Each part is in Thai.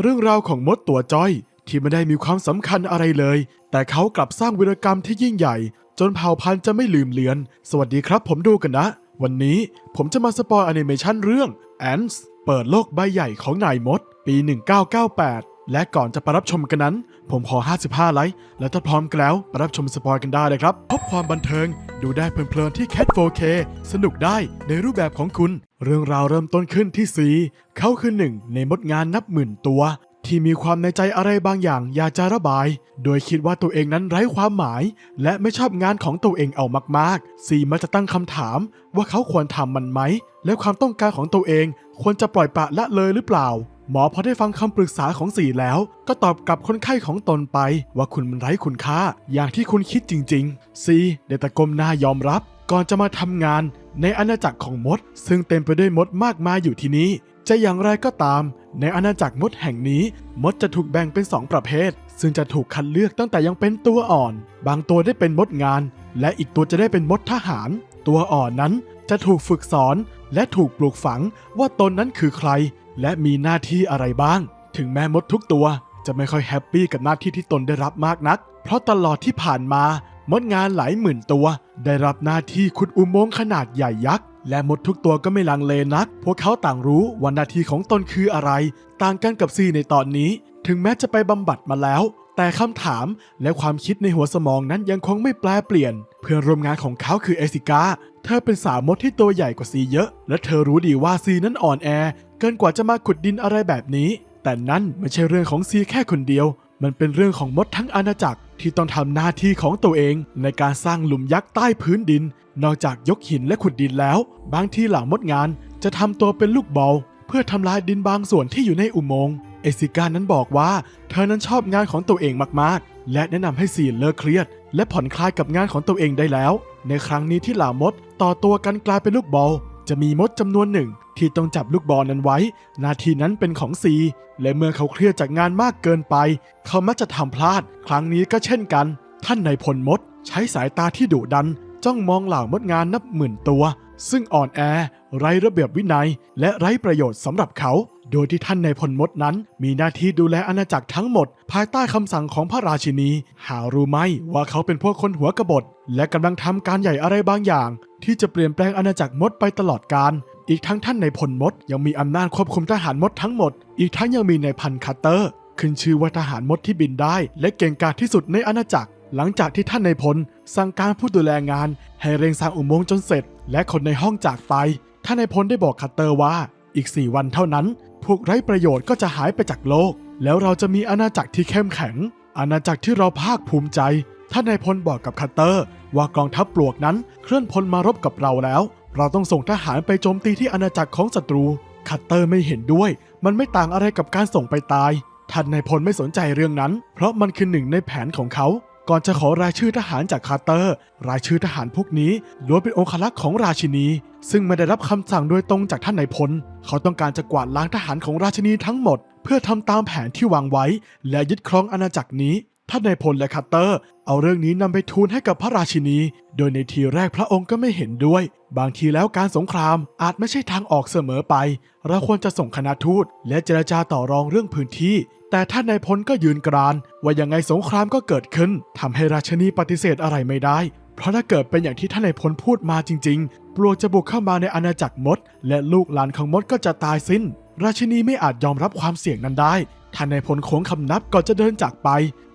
เรื่องราวของมดตัวจ้อย ที่ไม่ได้มีความสำคัญอะไรเลย แต่เขากลับสร้างวีรกรรมที่ยิ่งใหญ่ จนเผ่าพันธุ์จะไม่ลืมเลือน สวัสดีครับผมดูกันนะ วันนี้ผมจะมาสปอยแอนิเมชันเรื่อง Ants เปิดโลกใบใหญ่ของนายมด ปี 1998 และก่อนจะไปรับชมกันนั้น ผมขอ 55 ไลค์ และถ้าพร้อมกันแล้วไปรับชมสปอยกันได้เลยครับ พบความบันเทิงดูได้เพลินๆที่ Cat 4K สนุกได้ในรูปแบบของคุณ เรื่องราวเริ่มต้นขึ้นที่ซีเขาคือหนึ่งในมดงานนับหมื่นตัว ที่มีความในใจอะไรบางอย่างอยากจะระบาย โดยคิดว่าตัวเองนั้นไร้ความหมาย และไม่ชอบงานของตัวเองเอามากๆซีมักจะตั้งคำถามว่าเขาควรทำมันไหม และความต้องการของตัวเองควรจะปล่อยปละละเลยหรือเปล่า หมอพอได้ฟังคำปรึกษาของสีแล้ว ก็ตอบกลับคนไข้ของตนไป ว่าคุณมันไร้คุณค่า อย่างที่คุณคิดจริงๆซีได้ตะกมหน้ายอมรับ ก่อนจะมาทำงาน ในอาณาจักรของมด ซึ่งเต็มไปด้วยมดมากมายอยู่ที่นี้ จะอย่างไรก็ตาม ในอาณาจักรมดแห่งนี้ มดจะถูกแบ่งเป็นสองประเภท ซึ่งจะถูกคัดเลือกตั้งแต่ยังเป็นตัวอ่อน บางตัวได้เป็นมดงาน และอีกตัวจะได้เป็นมดทหาร ตัวอ่อนนั้นจะถูกฝึกสอนและถูกปลูกฝังว่าตนนั้นคือใคร และมีหน้าที่อะไรบ้าง ถึงแม้มดทุกตัวจะไม่ค่อยแฮปปี้กับหน้าที่ที่ตนได้รับมากนัก เพราะตลอดที่ผ่านมามดงานหลายหมื่นตัว ได้รับหน้าที่ขุดอุโมงค์ขนาดใหญ่ยักษ์และมดทุกตัวก็ไม่ลังเลนัก พวกเขาต่างรู้ว่าหน้าที่ของตนคืออะไร ต่างกันกับซีในตอนนี้ ถึงแม้จะไปบำบัดมาแล้ว แต่คำถามและความคิดในหัวสมองนั้นยังคงไม่แปลเปลี่ยน เพื่อนร่วมงานของเขาคือเอซิก้าเธอเป็นสาวมดที่ตัวใหญ่กว่าซีเยอะ และเธอรู้ดีว่าซีนั้นอ่อนแอ เกินกว่าจะมาขุดดินอะไรแบบนี้ แต่นั่นไม่ใช่เรื่องของซีแค่คนเดียว มันเป็นเรื่องของมดทั้งอาณาจักรที่ต้องทำหน้าที่ของตัวเอง ในการสร้างหลุมยักษ์ใต้พื้นดิน นอกจากยกหินและขุดดินแล้ว บางทีหลังมดงานจะทำตัวเป็นลูกบอลเพื่อทำลายดินบางส่วนที่อยู่ในอุโมงค์เอซิก้านั้นบอกว่า เธอนั้นชอบงานของตัวเองมากๆ และแนะนำให้ซีนเลิกเครียด และผ่อนคลายกับงานของตัวเองได้แล้ว ในครั้งนี้ที่เหล่ามดต่อตัวกันกลายเป็นลูกบอล จะมีมดจำนวนหนึ่งที่ต้องจับลูกบอลนั้นไว้หน้าที่นั้นเป็นของซี และเมื่อเขาเครียดจากงานมากเกินไป เขามักจะทำพลาด ครั้งนี้ก็เช่นกัน ท่านนายพลมด ใช้สายตาที่ดุดัน จ้องมองเหล่ามดงานนับหมื่นตัว ซึ่งอ่อนแอ ไร้ระเบียบวินัย และไร้ประโยชน์สำหรับเขา โดยที่ท่านในพลมดนั้น มีหน้าที่ดูแลอาณาจักรทั้งหมด ภายใต้คำสั่งของพระราชินี หารู้ไหมว่าเขาเป็นพวกคนหัวกบฏ และกำลังทำการใหญ่อะไรบางอย่าง ที่จะเปลี่ยนแปลงอาณาจักรมดไปตลอดกาลอีกทั้งท่านในพลมดยังมีอำนาจควบคุมทหารมดทั้งหมด อีกทั้งยังมีนายพันคัตเตอร์ ขึ้นชื่อว่าทหารมดที่บินได้ และเก่งกาจที่สุดในอาณาจักร หลังจากที่ท่านในพลสั่งการผู้ดูแลงาน ให้เร่งสร้างอุโมงค์จนเสร็จ และคนในห้องจากไป ท่านในพลได้บอกคัตเตอร์ว่า อีก 4 วันเท่านั้น พวกไร้ประโยชน์ก็จะหายไปจากโลก แล้วเราจะมีอาณาจักรที่เข้มแข็ง อาณาจักรที่เราภาคภูมิใจ ท่านนายพลบอกกับคัตเตอร์ ว่ากองทัพปลวกนั้นเคลื่อนพลมารบกับเราแล้ว เราต้องส่งทหารไปโจมตีที่อาณาจักรของศัตรู คัตเตอร์ไม่เห็นด้วย มันไม่ต่างอะไรกับการส่งไปตาย ท่านนายพลไม่สนใจเรื่องนั้น เพราะมันคือหนึ่งในแผนของเขา ก่อนจะขอรายชื่อทหารจากคาร์เตอร์ รายชื่อทหารพวกนี้ล้วนเป็นองคลักษ์ของราชินี ซึ่งไม่ได้รับคำสั่งโดยตรงจากท่านนายพล เขาต้องการจะกวาดล้างทหารของราชินีทั้งหมด เพื่อทำตามแผนที่วางไว้ และยึดครองอาณาจักรนี้ ท่านนายพลและคัตเตอร์ เอาเรื่องนี้นำไปทูลให้กับพระราชินี โดยในทีแรกพระองค์ก็ไม่เห็นด้วย บางทีแล้วการสงครามอาจไม่ใช่ทางออกเสมอไป เราควรจะส่งคณะทูตและเจรจาต่อรองเรื่องพื้นที่ แต่ท่านนายพลก็ยืนกราน ว่ายังไงสงครามก็เกิดขึ้นทำให้ราชินีปฏิเสธอะไรไม่ได้ เพราะถ้าเกิดเป็นอย่างที่ท่านนายพลพูดมาจริง ๆ ปลวกจะบุกเข้ามาในอาณาจักรมด และลูกหลานของมดก็จะตายสิ้น ราชินีไม่อาจยอมรับความเสี่ยงนั้นได้ ท่านนายพลโค้งคำนับก่อนจะเดินจากไป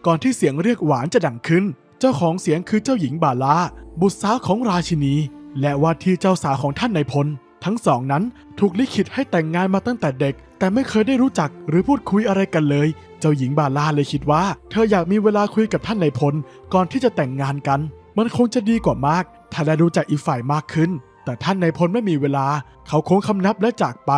ก่อนที่เสียงเรียกหวานจะดังขึ้น เจ้าของเสียงคือเจ้าหญิงบาลา บุตรสาวของราชินี และว่าที่เจ้าสาวของท่านนายพล ทั้งสองนั้นถูกลิขิตให้แต่งงานมาตั้งแต่เด็ก แต่ไม่เคยได้รู้จักหรือพูดคุยอะไรกันเลย เจ้าหญิงบาลาเลยคิดว่า เธออยากมีเวลาคุยกับท่านนายพลก่อนที่จะแต่งงานกัน มันคงจะดีกว่ามาก ถ้าได้รู้จักอีกฝ่ายมากขึ้น แต่ท่านนายพลไม่มีเวลา เขาโค้งคำนับและจากไป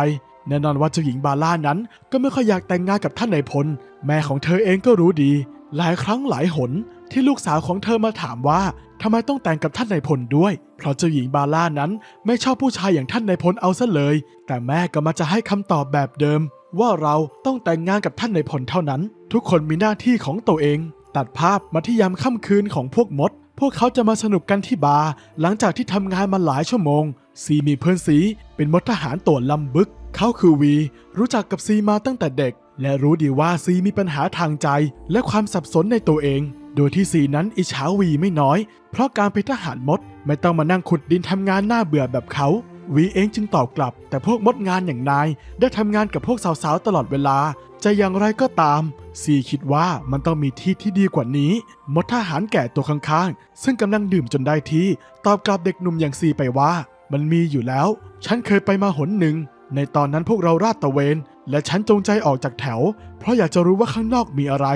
แน่นอนว่าเจ้าหญิงบาล่านั้นก็ไม่ค่อยอยากแต่งงานกับท่านนายพล แม่ของเธอเองก็รู้ดี หลายครั้งหลายหนที่ลูกสาวของเธอมาถามว่าทำไมต้องแต่งกับท่านนายพลด้วย เพราะเจ้าหญิงบาล่านั้นไม่ชอบผู้ชายอย่างท่านนายพลเอาซะเลย แต่แม่ก็มาจะให้คำตอบแบบเดิม ว่าเราต้องแต่งงานกับท่านนายพลเท่านั้น ทุกคนมีหน้าที่ของตัวเอง ตัดภาพมาที่ยามค่ำคืนของพวกมด พวกเขาจะมาสนุกกันที่บาร์หลังจากที่ทำงานมาหลายชั่วโมงซีมีเพื่อนซีเป็นมดทหารตัวลำบึก เขาคือวี รู้จักกับซีมาตั้งแต่เด็ก และรู้ดีว่าซีมีปัญหาทางใจ และความสับสนในตัวเอง โดยที่ซีนั้นอิจฉาวีไม่น้อย เพราะการเป็นทหารมดไม่ต้องมานั่งขุดดินทำงานหน้าเบื่อแบบเขาวีเองจึงตอบกลับ แต่พวกมดงานอย่างนาย ได้ทำงานกับพวกสาวๆตลอดเวลา จะอย่างไรก็ตาม ซีคิดว่ามันต้องมีที่ที่ดีกว่านี้ มดทหารแก่ตัวข้างๆ ซึ่งกำลังดื่มจนได้ที่ ตอบกลับเด็กหนุ่มอย่างซีไปว่า มันมีอยู่แล้ว ฉันเคยไปมาหนหนึ่ง ในตอนนั้นพวกเราราดตะเวน และฉันจงใจออกจากแถว เพราะอยากจะรู้ว่าข้างนอกมีอะไร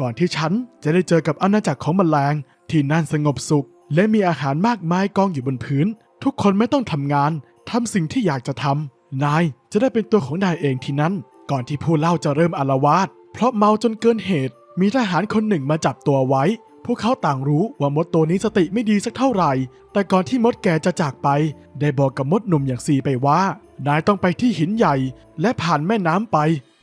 ก่อนที่ฉันจะได้เจอกับอาณาจักรของแมลง ที่นั่นสงบสุข และมีอาหารมากมายกองอยู่บนพื้น ทุกคนไม่ต้องทำงานทำสิ่งที่อยากจะทำนายจะได้เป็นตัวของนายเองที่นั้น ก่อนที่ผู้เล่าจะเริ่มอาละวาดเพราะเมาจนเกินเหตุ มีทหารคนหนึ่งมาจับตัวไว้ พวกเขาต่างรู้ว่ามดตัวนี้สติไม่ดีสักเท่าไหร่ แต่ก่อนที่มดแก่จะจากไป ได้บอกกับมดหนุ่มอย่างซีไปว่า นายต้องไปที่หินใหญ่และผ่านแม่น้ำไป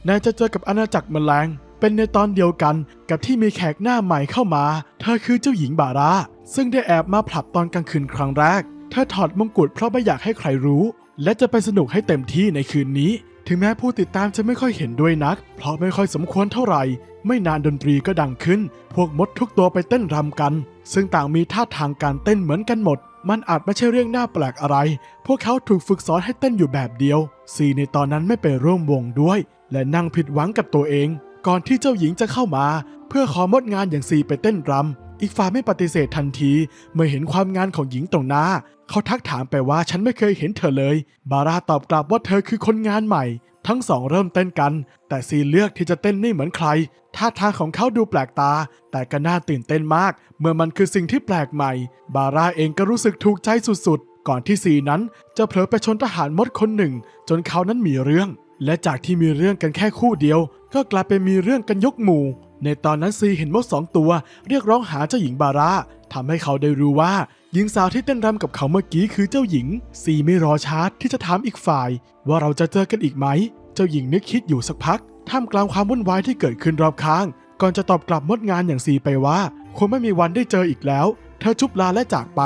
นายจะเจอกับอาณาจักรแมลง เป็นในตอนเดียวกันกับที่มีแขกหน้าใหม่เข้ามา เธอคือเจ้าหญิงบารา ซึ่งได้แอบมาผลับตอนกลางคืนครั้งแรก เธอถอดมงกุฎเพราะไม่อยากให้ใครรู้ และจะไปสนุกให้เต็มที่ในคืนนี้ ถึงแม้ผู้ติดตามจะไม่ค่อยเห็นด้วยนัก เพราะไม่ค่อยสมควรเท่าไหร่ ไม่นานดนตรีก็ดังขึ้น พวกมดทุกตัวไปเต้นรำกัน ซึ่งต่างมีท่าทางการเต้นเหมือนกันหมด มันอาจไม่ใช่เรื่องน่าแปลกอะไร พวกเขาถูกฝึกสอนให้เต้นอยู่แบบเดียว ซีในตอนนั้นไม่ไปร่วมวงด้วย และนั่งผิดหวังกับตัวเอง ก่อนที่เจ้าหญิงจะเข้ามา เพื่อขอมดงานอย่างซีไปเต้นรำ อีกฝ่ายไม่ปฏิเสธทันที เมื่อเห็นความงานของหญิงตรงหน้า เขาทักถามไปว่าฉันไม่เคยเห็นเธอเลย บาราตอบกลับว่าเธอคือคนงานใหม่ ทั้งสองเริ่มเต้นกัน แต่ซีเลือกที่จะเต้นไม่เหมือนใคร ท่าทางของเขาดูแปลกตา แต่ก็น่าตื่นเต้นมาก เมื่อมันคือสิ่งที่แปลกใหม่ บาราเองก็รู้สึกถูกใจสุดๆ ก่อนที่ซีนั้นจะเผลอไปชนทหารมดคนหนึ่ง จนเขานั้นมีเรื่อง และจากที่มีเรื่องกันแค่คู่เดียว ก็กลายเป็นมีเรื่องกันยกหมู่ ในตอนนั้นซีเห็นมดสองตัว เรียกร้องหาเจ้าหญิงบาราทำให้เขาได้รู้ว่าหญิงสาวที่เต้นรำกับเขาเมื่อกี้คือเจ้าหญิง ซีไม่รอช้าที่จะถามอีกฝ่าย ว่าเราจะเจอกันอีกไหม เจ้าหญิงนึกคิดอยู่สักพักท่ามกลางความวุ่นวายที่เกิดขึ้นรอบข้าง ก่อนจะตอบกลับมดงานอย่างซีไปว่าคงไม่มีวันได้เจออีกแล้ว เธอชุบลาและจากไป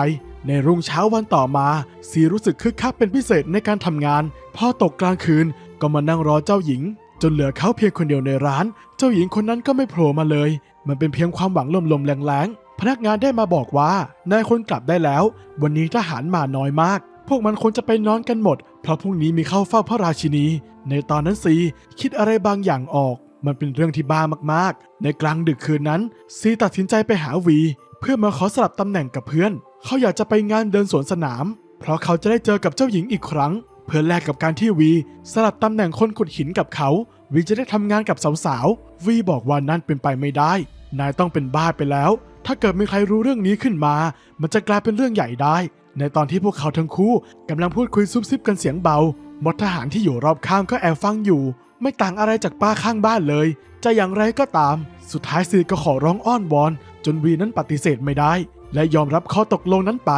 ในรุ่งเช้าวันต่อมา ซีรู้สึกคึกคักเป็นพิเศษในการทำงาน พอตกกลางคืน ก็มานั่งรอเจ้าหญิง จนเหลือเขาเพียงคนเดียวในร้าน เจ้าหญิงคนนั้นก็ไม่โผล่มาเลย มันเป็นเพียงความหวังลมๆแรงๆพนักงานได้มาบอกว่านายคนกลับได้แล้ว วันนี้ทหารมาน้อยมาก พวกมันควรจะไปนอนกันหมด เพราะพรุ่งนี้มีเข้าเฝ้าพระราชินี ในตอนนั้นซีคิดอะไรบางอย่างออก มันเป็นเรื่องที่บ้ามากๆ ในกลางดึกคืนนั้น ซีตัดสินใจไปหาวี เพื่อมาขอสลับตำแหน่งกับเพื่อน เขาอยากจะไปงานเดินสวนสนาม เพราะเขาจะได้เจอกับเจ้าหญิงอีกครั้ง เพื่อแลกกับการที่วีสลับตำแหน่งคนขุดหินกับเขา วีจะได้ทำงานกับสาวๆ วีบอกว่านั่นเป็นไปไม่ได้ นายต้องเป็นบ้าไปแล้ว ถ้าเกิดมีใครรู้เรื่องนี้ขึ้นมา มันจะกลายเป็นเรื่องใหญ่ได้ ในตอนที่พวกเขาทั้งคู่กำลังพูดคุยซุบซิบกันเสียงเบามดทหารที่อยู่รอบข้างก็แอบฟังอยู่ ไม่ต่างอะไรจากป้าข้างบ้านเลย จะอย่างไรก็ตาม สุดท้ายซีก็ขอร้องอ้อนวอน จนวีนั้นปฏิเสธไม่ได้ และยอมรับข้อตกลงนั้นไป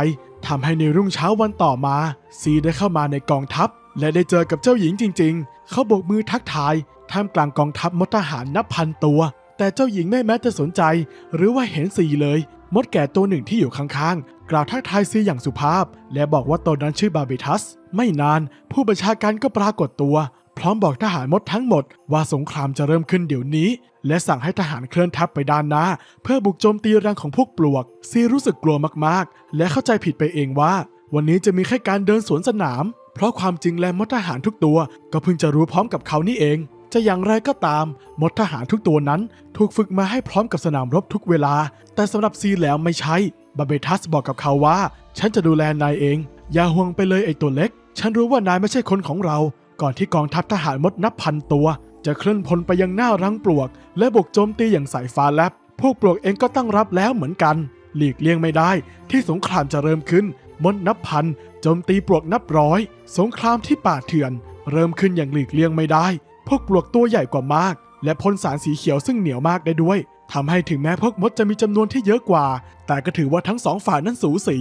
ทำให้ในรุ่งเช้าวันต่อมา ซีได้เข้ามาในกองทัพ และได้เจอกับเจ้าหญิงจริง ๆ เขาโบกมือทักทาย ท่ามกลางกองทัพมดทหารนับพันตัว แต่เจ้าหญิงไม่แม้จะสนใจ หรือว่าเห็นซีเลย มดแก่ตัวหนึ่งที่อยู่ข้างๆ กล่าวทักทายซีอย่างสุภาพ และบอกว่าตนนั้นชื่อบาบิทัส ไม่นาน ผู้บัญชาการก็ปรากฏตัว พร้อมบอกทหารมดทั้งหมดว่าสงครามจะเริ่มขึ้นเดี๋ยวนี้ และสั่งให้ทหารเคลื่อนทัพไปด้านหน้า เพื่อบุกโจมตีรังของพวกปลวก ซีรู้สึกกลัวมากๆ และเข้าใจผิดไปเองว่า วันนี้จะมีแค่การเดินสวนสนาม เพราะความจริงแล้วมดทหารทุกตัว ก็เพิ่งจะรู้พร้อมกับเขานี่เอง จะอย่างไรก็ตาม มดทหารทุกตัวนั้น ถูกฝึกมาให้พร้อมกับสนามรบทุกเวลา แต่สำหรับซีแล้วไม่ใช่บาเบทัสบอกกับเขาว่า ฉันจะดูแลนายเอง อย่าห่วงไปเลยไอ้ตัวเล็ก ฉันรู้ว่านายไม่ใช่คนของเรา ก่อนที่กองทัพทหารมดนับพันตัว จะเคลื่อนพลไปยังหน้ารังปลวก และบุกโจมตีอย่างสายฟ้าแลบพวกปลวกเองก็ตั้งรับแล้วเหมือนกัน หลีกเลี่ยงไม่ได้ที่สงครามจะเริ่มขึ้นมดนับพันโจมตีปลวกนับร้อย สงครามที่ป่าเถื่อน เริ่มขึ้นอย่างหลีกเลี่ยงไม่ได้ พวกปลวกตัวใหญ่กว่ามาก และพ่นสารสีเขียวซึ่งเหนียวมากได้ด้วยทำให้ถึงแม้พวกมดจะมีจำนวนที่เยอะกว่า แต่ก็ถือว่าทั้งสองฝ่ายนั้นสูสี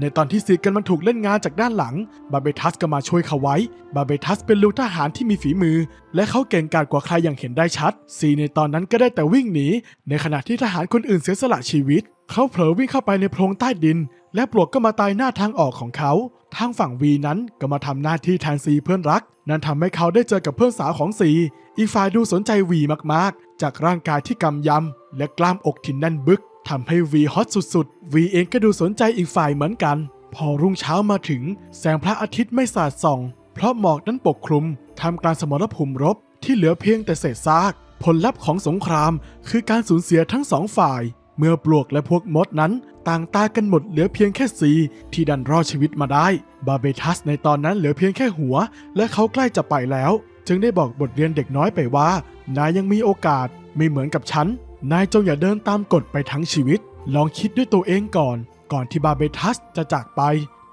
ในตอนที่ซีกันมันถูกเล่นงานจากด้านหลัง บาเบทัสก็มาช่วยเขาไว้ บาเบทัสเป็นลูกทหารที่มีฝีมือ และเขาเก่งกาจกว่าใครอย่างเห็นได้ชัด ซีในตอนนั้นก็ได้แต่วิ่งหนี ในขณะที่ทหารคนอื่นเสียสละชีวิต เขาเผลอวิ่งเข้าไปในโพรงใต้ดิน และปลวกก็มาตายหน้าทางออกของเขา ทางฝั่งวีนั้นก็มาทำหน้าที่แทนซีเพื่อนรัก นั่นทำให้เขาได้เจอกับเพื่อนสาวของซี อีกฝ่ายดูสนใจวีมากๆ จากร่างกายที่กำยำและกล้ามอกที่แน่นบึก ทำให้วีฮอตสุดๆ วีเองก็ดูสนใจอีกฝ่ายเหมือนกัน พอรุ่งเช้ามาถึง แสงพระอาทิตย์ไม่สาดส่อง เพราะหมอกนั้นปกคลุมทำกลารสมรภูมิรบที่เหลือเพียงแต่เศษซาก ผลลัพธ์ของสงคราม คือการสูญเสียทั้งสองฝ่าย เมื่อปลวกและพวกมดนั้น ต่างตายกันหมดเหลือเพียงแค่ซีที่ดันรอดชีวิตมาได้ บาเบทัสในตอนนั้นเหลือเพียงแค่หัว และเขาใกล้จะไปแล้ว จึงได้บอกบทเรียนเด็กน้อยไปว่านายยังมีโอกาสไม่เหมือนกับฉัน นายจงอย่าเดินตามกฎไปทั้งชีวิต ลองคิดด้วยตัวเองก่อน ก่อนที่บาเบทัสจะจากไป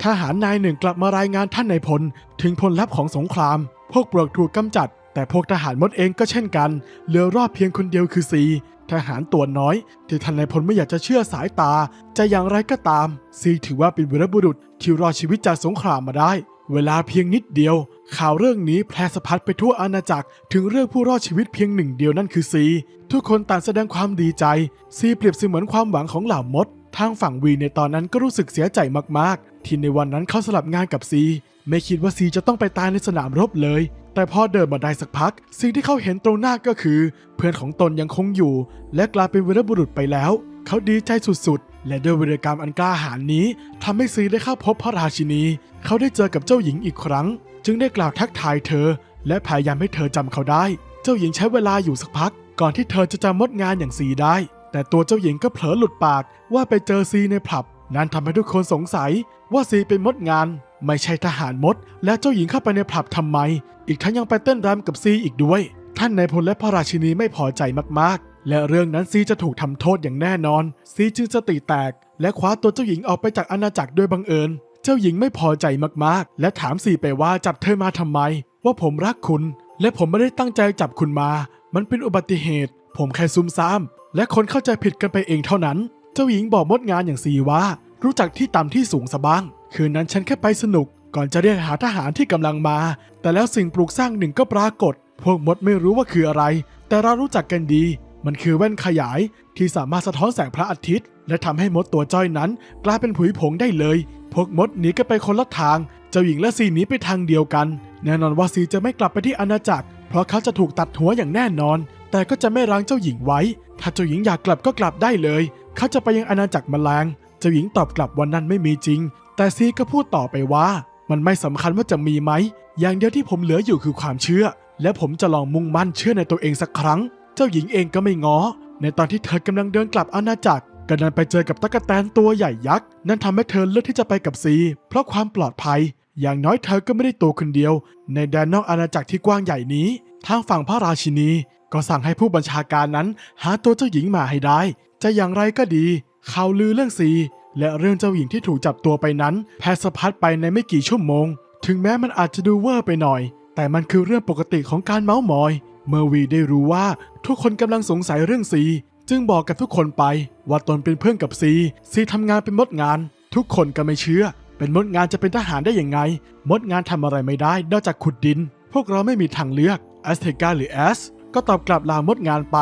ทหารนายหนึ่งกลับมารายงานท่านนายพล ถึงผลลัพธ์ของสงคราม พวกปลวกถูกกำจัด แต่พวกทหารมดเองก็เช่นกัน เหลือรอดเพียงคนเดียวคือซีทหารตัวน้อย ที่ท่านนายพลไม่อยากจะเชื่อสายตา จะอย่างไรก็ตาม ซีถือว่าเป็นวีรบุรุษที่รอดชีวิตจากสงครามมาได้ เวลาเพียงนิดเดียว ข่าวเรื่องนี้แพร่สะพัดไปทั่วอาณาจักร ถึงเรื่องผู้รอดชีวิตเพียงหนึ่งเดียวนั่นคือซี ทุกคนต่างแสดงความดีใจ ซีเปรียบเสมือนความหวังของเหล่ามด ทางฝั่งวีในตอนนั้นก็รู้สึกเสียใจมากๆ ที่ในวันนั้นเขาสลับงานกับซี ไม่คิดว่าซีจะต้องไปตายในสนามรบเลย แต่พอเดินมาได้สักพัก สิ่งที่เขาเห็นตรงหน้าก็คือ เพื่อนของตนยังคงอยู่ และกลายเป็นวีรบุรุษไปแล้ว เขาดีใจสุดๆ และด้วยวีรกรรมอันกล้าหาญนี้ทำให้ซีได้เข้าพบพระราชินี เขาได้เจอกับเจ้าหญิงอีกครั้ง จึงได้กล่าวทักทายเธอ และพยายามให้เธอจำเขาได้ เจ้าหญิงใช้เวลาอยู่สักพัก ก่อนที่เธอจะจำมดงานอย่างซีได้ แต่ตัวเจ้าหญิงก็เผลอหลุดปากว่าไปเจอซีในผับ นั่นทำให้ทุกคนสงสัยว่าซีเป็นมดงาน ไม่ใช่ทหารมด และเจ้าหญิงเข้าไปในผับทำไม อีกทั้งยังไปเต้นรำกับซีอีกด้วย ท่านนายพลและพระราชินีไม่พอใจมากๆ และเรื่องนั้นซีจะถูกทำโทษอย่างแน่นอน ซีจึงสติแตก และคว้าตัวเจ้าหญิงออกไปจากอาณาจักรโดยบังเอิญ เจ้าหญิงไม่พอใจมากๆ และถามซีไปว่าจับเธอมาทำไม ว่าผมรักคุณ และผมไม่ได้ตั้งใจจับคุณมา มันเป็นอุบัติเหตุ ผมแค่ซุ่มซ่าม และคนเข้าใจผิดกันไปเองเท่านั้น เจ้าหญิงบอกมดงานอย่างซีว่า รู้จักที่ต่ำที่สูงซะบ้าง คืนนั้นฉันแค่ไปสนุก ก่อนจะเรียกหาทหารที่กำลังมา แต่แล้วสิ่งปลูกสร้างหนึ่งก็ปรากฏ พวกมดไม่รู้ว่าคืออะไร แต่เรารู้จักกันดี มันคือแว่นขยายที่สามารถสะท้อนแสงพระอาทิตย์ และทำให้มดตัวจ้อยนั้น กลายเป็นผุยผงได้เลย พวกมดหนีกันไปคนละทาง เจ้าหญิงและซีหนีไปทางเดียวกัน แน่นอนว่าซีจะไม่กลับไปที่อาณาจักร เพราะเขาจะถูกตัดหัวอย่างแน่นอน แต่ก็จะไม่รั้งเจ้าหญิงไว้ ถ้าเจ้าหญิงอยากกลับก็กลับได้เลย เขาจะไปยังอาณาจักรแมลง เจ้าหญิงตอบกลับวันนั้นไม่มีจริง แต่ซีก็พูดต่อไปว่า มันไม่สำคัญว่าจะมีไหม อย่างเดียวที่ผมเหลืออยู่คือความเชื่อ และผมจะลองมุ่งมั่นเชื่อในตัวเองสักครั้ง เจ้าหญิงเองก็ไม่ง้อ ในตอนที่เธอกำลังเดินกลับอาณาจักรก็ดันไปเจอกับตะกแตนตัวใหญ่ยักษ์ นั่นทำให้เธอเลือกที่จะไปกับซี เพราะความปลอดภัย อย่างน้อยเธอก็ไม่ได้ตัวคนเดียว ในแดนนอกอาณาจักรที่กว้างใหญ่นี้ ทางฝั่งพระราชินี ก็สั่งให้ผู้บัญชาการนั้น หาตัวเจ้าหญิงมาให้ได้ จะอย่างไรก็ดี ข่าวลือเรื่องซี และเรื่องเจ้าหญิงที่ถูกจับตัวไปนั้น แพร่สะพัดไปในไม่กี่ชั่วโมง ถึงแม้มันอาจจะดูเวอร์ไปหน่อย แต่มันคือเรื่องปกติของการเมาส์มอย เมื่อวีได้รู้ว่าทุกคนกำลังสงสัยเรื่องซีจึงบอกกับทุกคนไปว่าตนเป็นเพื่อนกับซีซีทำงานเป็นมดงาน ทุกคนก็ไม่เชื่อ เป็นมดงานจะเป็นทหารได้อยังไง มดงานทำอะไรไม่ได้นอกจากขุดดิน พวกเราไม่มีทางเลือกแอสเทกาหรือแอสก็ตอบกลับลามดงานไป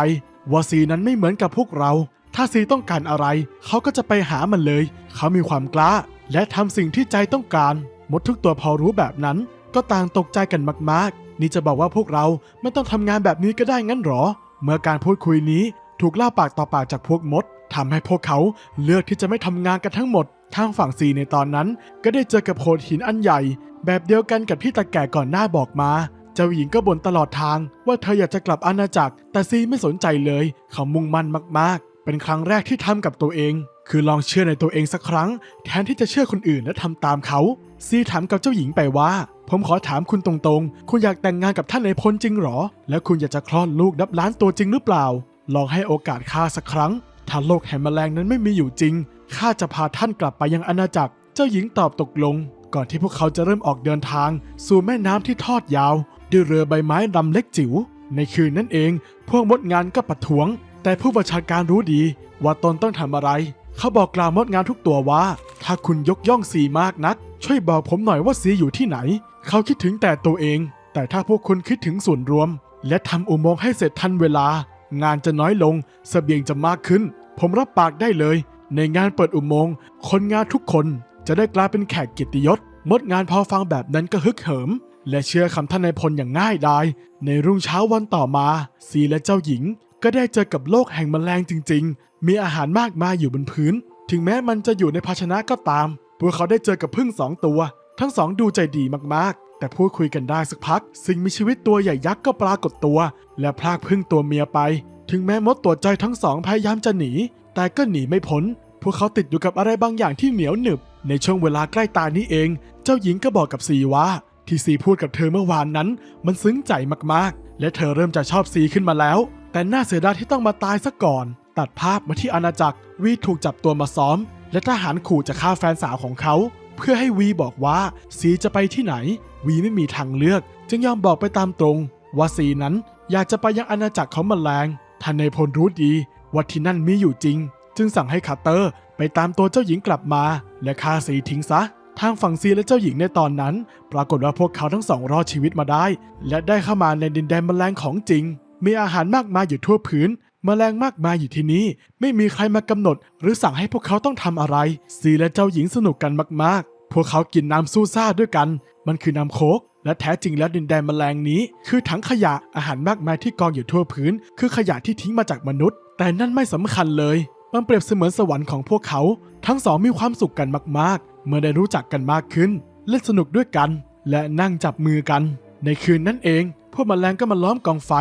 ว่าซีนั้นไม่เหมือนกับพวกเรา ถ้าซีต้องการอะไร เขาก็จะไปหามันเลย เขามีความกล้า และทำสิ่งที่ใจต้องการ มดทุกตัวพอรู้แบบนั้น ก็ต่างตกใจกันมากๆ นี่จะบอกว่าพวกเราไม่ต้องทำงานแบบนี้ก็ได้งั้นหรอ เมื่อการพูดคุยนี้ถูกเล่าปากต่อปากจากพวกมดทำให้พวกเขาเลือกที่จะไม่ทำงานกันทั้งหมด ทางฝั่งซีในตอนนั้น ก็ได้เจอกับโขดหินอันใหญ่ แบบเดียวกันกับที่ตาแก่ก่อนหน้าบอกมา เจ้าหญิงก็บ่นตลอดทาง ว่าเธออยากจะกลับอาณาจักร แต่ซีไม่สนใจเลย เขามุ่งมั่นมากๆ เป็นครั้งแรกที่ทำกับตัวเอง คือลองเชื่อในตัวเองสักครั้ง แทนที่จะเชื่อคนอื่นและทำตามเขา ซีถามกับเจ้าหญิงไปว่า ผมขอถามคุณตรงๆ คุณอยากแต่งงานกับท่านในพลจริงหรอ และคุณอยากจะคลอดลูกนับล้านตัวจริงหรือเปล่า ลองให้โอกาสข้าสักครั้ง ถ้าโลกแห่งแมลงนั้นไม่มีอยู่จริง ข้าจะพาท่านกลับไปยังอาณาจักร เจ้าหญิงตอบตกลง ก่อนที่พวกเขาจะเริ่มออกเดินทาง สู่แม่น้ำที่ทอดยาว ด้วยเรือใบไม้ลำเล็กจิ๋ว ในคืนนั้นเอง พวกมดงานก็ประท้วง แต่ผู้บัญชาการรู้ดี ว่าตนต้องทำอะไร เขาบอกกล่าวมดงานทุกตัวว่า ถ้าคุณยกย่องสีมากนัก ช่วยบอกผมหน่อยว่าสีอยู่ที่ไหน เขาคิดถึงแต่ตัวเอง แต่ถ้าพวกคุณคิดถึงส่วนรวม และทำอุโมงค์ให้เสร็จทันเวลา งานจะน้อยลงเสบียงจะมากขึ้น ผมรับปากได้เลย ในงานเปิดอุโมงค์คนงานทุกคนจะได้กลายเป็นแขกเกียรติยศมดงานพอฟังแบบนั้นก็ฮึกเหิม และเชื่อคำท่านนายพลอย่างง่ายดาย ในรุ่งเช้าวันต่อมาซีและเจ้าหญิง ก็ได้เจอกับโลกแห่งแมลงจริง ๆ มีอาหารมากมายอยู่บนพื้น ถึงแม้มันจะอยู่ในภาชนะก็ตาม พวกเขาได้เจอกับพึ่งสองตัว ทั้งสองดูใจดีมากๆ แต่พูดคุยกันได้สักพัก สิ่งมีชีวิตตัวใหญ่ยักษ์ก็ปรากฏตัว และพรากพึ่งตัวเมียไป ถึงแม้มดตัวใจทั้งสองพยายามจะหนี แต่ก็หนีไม่พ้น พวกเขาติดอยู่กับอะไรบางอย่างที่เหนียวหนึบ ในช่วงเวลาใกล้ตายนี้เอง เจ้าหญิงก็บอกกับซีว่า ที่ซีพูดกับเธอเมื่อวานนั้น มันซึ้งใจมากๆ และเธอเริ่มจะชอบซีขึ้นมาแล้ว แต่น่าเสียดายที่ต้องมาตายซะก่อน ตัดภาพมาที่อาณาจักรวีถูกจับตัวมาซ้อม และทหารขู่จะฆ่าแฟนสาวของเขา เพื่อให้วีบอกว่าซีจะไปที่ไหน วีไม่มีทางเลือก จึงยอมบอกไปตามตรง ว่าซีนั้นอยากจะไปยังอาณาจักรของแมลงท่านในพลรู้ดีว่าที่นั่นมีอยู่จริง จึงสั่งให้คาเตอร์ไปตามตัวเจ้าหญิงกลับมา และฆ่าซีทิ้งซะ ทางฝั่งซีและเจ้าหญิงในตอนนั้น ปรากฏว่าพวกเขาทั้งสองรอดชีวิตมาได้ และได้เข้ามาในดินแดนแมลงของจริง มีอาหารมากมายอยู่ทั่วพื้น แมลงมากมายอยู่ที่นี่ไม่มีใครมากำหนด หรือสั่งให้พวกเขาต้องทำอะไร ซีและเจ้าหญิงสนุกกันมากๆ พวกเขากินน้ำซูซ่าด้วยกัน มันคือน้ำโคกและแท้จริงแล้วดินแดนแมลงนี้ คือถังขยะอาหารมากมายที่กองอยู่ทั่วพื้น คือขยะที่ทิ้งมาจากมนุษย์ แต่นั่นไม่สำคัญเลย มันเปรียบเสมือนสวรรค์ของพวกเขา ทั้งสองมีความสุขกันมากๆ เมื่อได้รู้จักกันมากขึ้น เล่นสนุกด้วยกัน และนั่งจับมือกัน ในคืนนั้นเอง พวกแมลงก็มาล้อมกองไฟ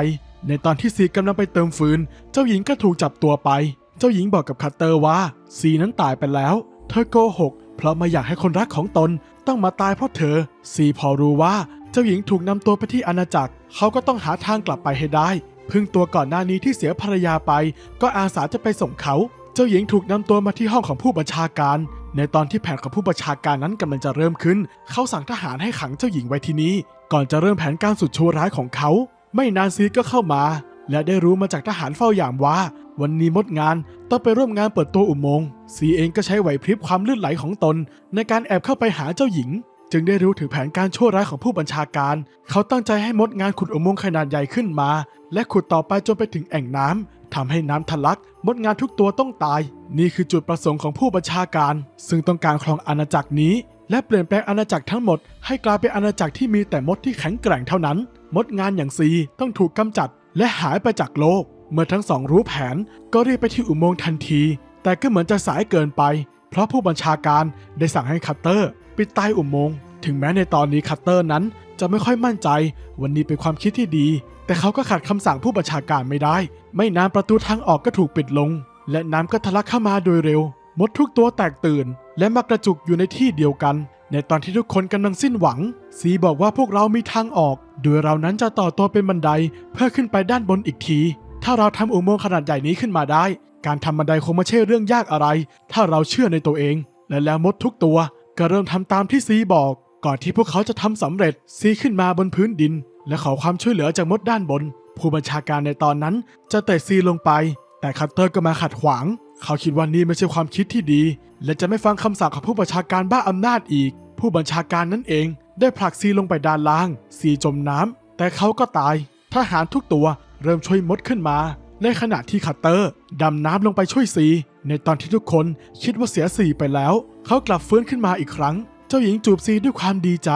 ในตอนที่ซีกำลังไปเติมฟืน เจ้าหญิงก็ถูกจับตัวไป เจ้าหญิงบอกกับคัตเตอร์ว่า ซีนั้นตายไปแล้ว เธอโกหก เพราะไม่อยากให้คนรักของตนต้องมาตายเพราะเธอ ซีพอรู้ว่าเจ้าหญิงถูกนำตัวไปที่อาณาจักร เขาก็ต้องหาทางกลับไปให้ได้ พึ่งตัวก่อนหน้านี้ที่เสียภรรยาไป ก็อาสาจะไปส่งเขา เจ้าหญิงถูกนำตัวมาที่ห้องของผู้บัญชาการ ในตอนที่แผนของผู้บัญชาการนั้นกำลังจะเริ่มขึ้น เขาสั่งทหารให้ขังเจ้าหญิงไว้ที่นี่ ก่อนจะเริ่มแผนการสุดชั่วร้ายของเขา ไม่นานซีก็เข้ามา และได้รู้มาจากทหารเฝ้ายามว่า วันนี้มดงานต้องไปร่วมงานเปิดตัวอุโมงค์ซีเองก็ใช้ไหวพริบความลื่นไหลของตน ในการแอบเข้าไปหาเจ้าหญิง จึงได้รู้ถึงแผนการชั่วร้ายของผู้บัญชาการ เขาตั้งใจให้มดงานขุดอุโมงค์ขนาดใหญ่ขึ้นมา และขุดต่อไปจนไปถึงแอ่งน้ำทำให้น้ำทะลัก มดงานทุกตัวต้องตาย นี่คือจุดประสงค์ของผู้บัญชาการ ซึ่งต้องการครองอาณาจักรนี้และเปลี่ยนแปลงอาณาจักรทั้งหมดให้กลายเป็นอาณาจักรที่มีแต่มดที่แข็งแกร่งเท่านั้น มดงานอย่างซีต้องถูกกำจัดและหายไปจากโลก เมื่อทั้งสองรู้แผนก็รีบไปที่อุโมงค์ทันที แต่ก็เหมือนจะสายเกินไป เพราะผู้บัญชาการได้สั่งให้คัตเตอร์ ปิดใต้อุโมงค์ถึงแม้ในตอนนี้คัตเตอร์นั้นจะไม่ค่อยมั่นใจ วันนี้เป็นความคิดที่ดี แต่เขาก็ขัดคำสั่งผู้บัญชาการไม่ได้ ไม่นานประตูทางออกก็ถูกปิดลง และน้ำก็ทะลักเข้ามาโดยเร็ว มดทุกตัวแตกตื่น และมากระจุกอยู่ในที่เดียวกัน ในตอนที่ทุกคนกำลังสิ้นหวัง ซีบอกว่าพวกเรามีทางออก โดยเรานั้นจะต่อตัวเป็นบันไดเพื่อขึ้นไปด้านบนอีกที ถ้าเราทำอุโมงค์ขนาดใหญ่นี้ขึ้นมาได้ การทำบันไดคงไม่ใช่เรื่องยากอะไร ถ้าเราเชื่อในตัวเอง และแล้วมดทุกตัว ก็เริ่มทำตามที่ซีบอก ก่อนที่พวกเขาจะทำสำเร็จ ซีขึ้นมาบนพื้นดิน และขอความช่วยเหลือจากมดด้านบน ผู้บัญชาการในตอนนั้นจะเตะซีลงไป แต่คัตเตอร์ก็มาขัดขวาง เขาคิดว่านี่ไม่ใช่ความคิดที่ดี และจะไม่ฟังคำสั่งของผู้บัญชาการบ้าอำนาจอีก ผู้บัญชาการนั่นเอง ได้ผลักซีลงไปด้านล่าง ซีจมน้ำแต่เขาก็ตาย ทหารทุกตัวเริ่มช่วยมดขึ้นมา ในขณะที่คัตเตอร์ดำน้ำลงไปช่วยซี ในตอนที่ทุกคนคิดว่าเสียซีไปแล้ว เขากลับฟื้นขึ้นมาอีกครั้ง เจ้าหญิงจูบซีด้วยความดีใจ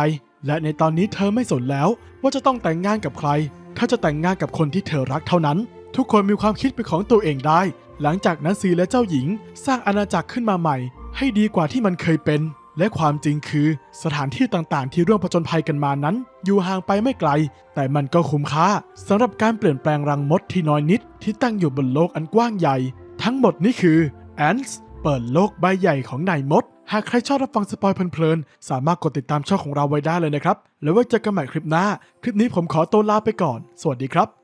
และในตอนนี้เธอไม่สนแล้ว ว่าจะต้องแต่งงานกับใคร ถ้าจะแต่งงานกับคนที่เธอรักเท่านั้น ทุกคนมีความคิดเป็นของตัวเองได้ หลังจากนั้นซีและเจ้าหญิงสร้างอาณาจักรขึ้นมาใหม่ ให้ดีกว่าที่มันเคยเป็น และความจริงคือ สถานที่ต่างๆ ที่ร่วมผจญภัยกันมานั้น อยู่ห่างไปไม่ไกล แต่มันก็คุ้มค่าสำหรับการเปลี่ยนแปลงรังมดที่น้อยนิดที่ตั้งอยู่บนโลกอันกว้างใหญ่ ทั้งหมดนี้คือ Ants เปิดโลกใบใหญ่ของนายมด หากใครชอบรับฟังสปอยเพลินๆ สามารถกดติดตามช่องของเราไว้ได้เลยนะครับ แล้วไว้เจอกันใหม่คลิปหน้า คลิปนี้ผมขอตัวลาไปก่อน สวัสดีครับ